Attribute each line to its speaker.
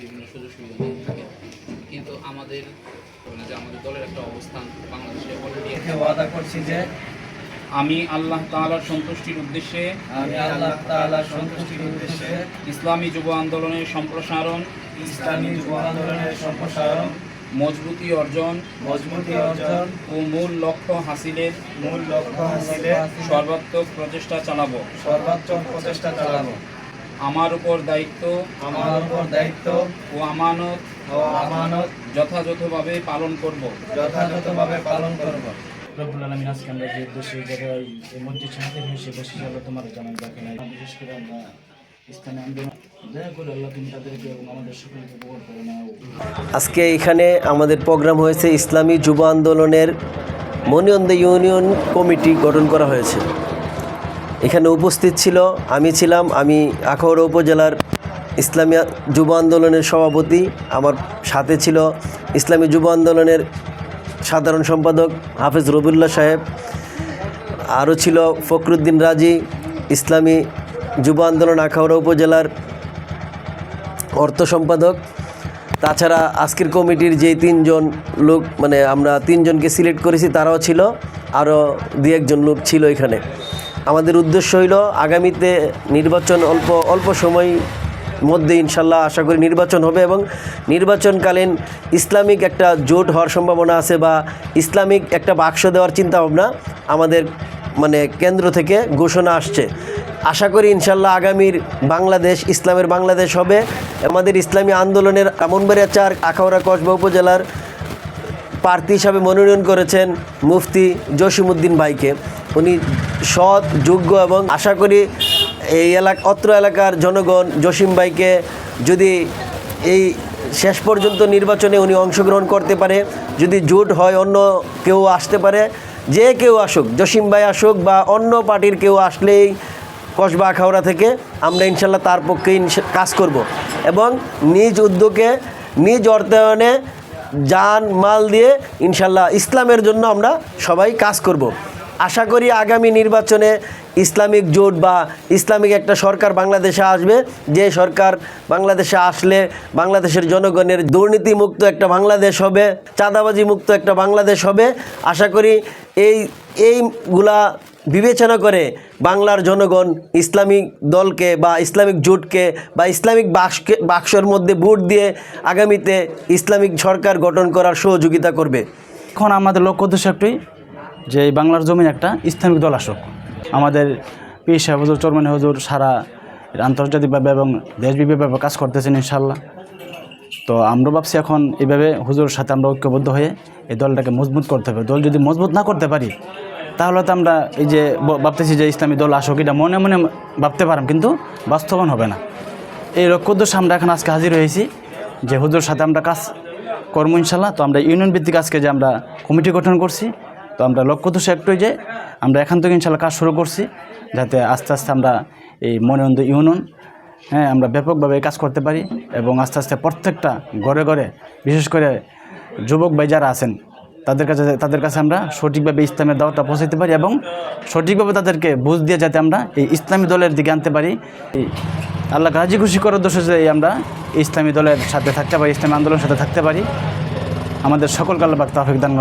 Speaker 1: বিভিন্ন সুযোগ সুবিধা নিয়ে থাকে। কিন্তু আমাদের মানে যে আমাদের দলের একটা অবস্থান বাংলাদেশে অলরেডি
Speaker 2: থেকে ওয়াদা করছি যে
Speaker 1: আমি আল্লাহ তাআলার সন্তুষ্টির উদ্দেশ্যে
Speaker 2: আমি আল্লাহ তাআলার সন্তুষ্টির উদ্দেশ্যে
Speaker 1: ইসলামী যুব আন্দোলনের সম্প্রসারণ
Speaker 2: ইসলামী যুব আন্দোলনের সম্প্রসারণ
Speaker 1: মজবুতি অর্জন
Speaker 2: মজবুতি অর্জন
Speaker 1: ও মূল লক্ষ্য হাসিলের
Speaker 2: মূল লক্ষ্য হাসিলে
Speaker 1: সর্বাত্মক প্রচেষ্টা চালাবো।
Speaker 2: সর্বাত্মক প্রচেষ্টা চালাবো।
Speaker 1: আমার উপর দায়িত্ব
Speaker 2: আমার উপর দায়িত্ব
Speaker 1: ও আমানত
Speaker 2: ও আমানত
Speaker 1: যথাযথভাবে পালন করব।
Speaker 2: যথাযথভাবে পালন করব।
Speaker 3: রব্বুল আলমিন আজকে আমরা যে উদ্দেশ্যে জায়গায় মসজিদ হয়েছে বসে আল্লাহ তোমার জানান দেখে নাই। বিশেষ করে আমরা স্থানে আন্দোলন
Speaker 4: আজকে এখানে আমাদের প্রোগ্রাম হয়েছে ইসলামী যুব আন্দোলনের মনিয়ন্দ ইউনিয়ন কমিটি গঠন করা হয়েছে। এখানে উপস্থিত ছিল, আমি ছিলাম, আমি আখাউড়া উপজেলার ইসলামী যুব আন্দোলনের সভাপতি, আমার সাথে ছিল ইসলামী যুব আন্দোলনের সাধারণ সম্পাদক হাফেজ রবিউল্লাহ সাহেব, আরও ছিল ফখরুদ্দিন রাজি, ইসলামী যুব আন্দোলন আখাউড়া উপজেলার অর্থ সম্পাদক। তাছাড়া আজকের কমিটির যে তিনজন লোক মানে আমরা তিনজনকে সিলেক্ট করেছি, তারাও ছিল, আরও দু একজন লোক ছিল এখানে। আমাদের উদ্দেশ্য হইল আগামীতে নির্বাচন অল্প অল্প সময় মধ্যে ইনশাল্লাহ আশা করি নির্বাচন হবে এবং নির্বাচনকালীন ইসলামিক একটা জোট হওয়ার সম্ভাবনা আছে বা ইসলামিক একটা বাক্স দেওয়ার চিন্তা ভাবনা আমাদের মানে কেন্দ্র থেকে ঘোষণা আসছে। আশা করি ইনশাল্লাহ আগামীর বাংলাদেশ, ইসলামের বাংলাদেশ হবে। আমাদের ইসলামী আন্দোলনের আমনবাড়িয়া চার আখাউড়া কসবা উপজেলার প্রার্থী হিসাবে মনোনয়ন করেছেন মুফতি জসিমউদ্দিন ভাইকে। উনি সৎ, যোগ্য এবং আশা করি এই এলাকা, অত্র এলাকার জনগণ জসিম ভাইকে যদি এই শেষ পর্যন্ত নির্বাচনে উনি অংশগ্রহণ করতে পারে, যদি জোট হয় অন্য কেউ আসতে পারে, যে কেউ আসুক, জসিম ভাই আসুক বা অন্য পার্টির কেউ আসলেই কসবা আখাউড়া থেকে আমরা ইনশাল্লাহ তার পক্ষে কাজ করব এবং নিজ উদ্যোগে, নিজ অর্থায়নে যান মাল দিয়ে ইনশাল্লাহ ইসলামের জন্য আমরা সবাই কাজ করব। আশা করি আগামী নির্বাচনে ইসলামিক জোট বা ইসলামিক একটা সরকার বাংলাদেশে আসবে। যে সরকার বাংলাদেশে আসলে বাংলাদেশের জনগণের দুর্নীতিমুক্ত একটা বাংলাদেশ হবে চাঁদাবাজি মুক্ত একটা বাংলাদেশ হবে। আশা করি এই, এইগুলা বিবেচনা করে বাংলার জনগণ ইসলামিক দলকে বা ইসলামিক জোটকে বা ইসলামিক বাক্সকে বাক্সর মধ্যে ভোট দিয়ে আগামীতে ইসলামিক সরকার গঠন করার সহযোগিতা করবে।
Speaker 3: এখন আমাদের লক্ষ্য উদ্দেশ্য একটাই যে এই বাংলার জমিন একটা ইসলামিক দল আসুক। আমাদের পীর সাহেব হুজুর চরমানি হুজুর সারা আন্তর্জাতিকভাবে এবং দেশব্যাপীভাবে কাজ করতেছেন ইনশাল্লাহ তো আমরা ভাবছি এখন এইভাবে হুজুরের সাথে আমরা ঐক্যবদ্ধ হয়ে এই দলটাকে মজবুত করতে হবে। দল যদি মজবুত না করতে পারি, তাহলে তো আমরা এই যে ভাবতেছি যে ইসলামী দল আসুক, এটা মনে মনে ভাবতে পারাম কিন্তু বাস্তবায়ন হবে না। এই লক্ষ্য উদ্দেশ্যে আমরা এখন আজকে হাজির হয়েছি যে হুজুর সাথে আমরা কাজ কর্ম ইনশাল্লাহ তো আমরা ইউনিয়ন ভিত্তিক আজকে যে আমরা কমিটি গঠন করছি তো আমরা লক্ষ্য উদ্দেশ্য একটুই যে আমরা এখান থেকে ইনশাল্লাহ কাজ শুরু করছি, যাতে আস্তে আস্তে আমরা এই মনোনন্দ ইউনিয়ন হ্যাঁ আমরা ব্যাপকভাবে কাজ করতে পারি এবং আস্তে আস্তে প্রত্যেকটা ঘরে ঘরে, বিশেষ করে যুবক ভাই যারা আছেন, তাদের কাছে তাদের কাছে আমরা সঠিকভাবে ইসলামের দাওয়াতটা পৌঁছাতে পারি এবং সঠিকভাবে তাদেরকে বুঝ দিয়ে যাতে আমরা এই ইসলামী দলের দিকে আনতে পারি। আল্লাহ রাজি খুশি করার দোষে যে আমরা ইসলামী দলের সাথে থাকতে পারি, ইসলামী আন্দোলনের সাথে থাকতে পারি। আমাদের সকল আল্লাহ বাক তাফিক দান।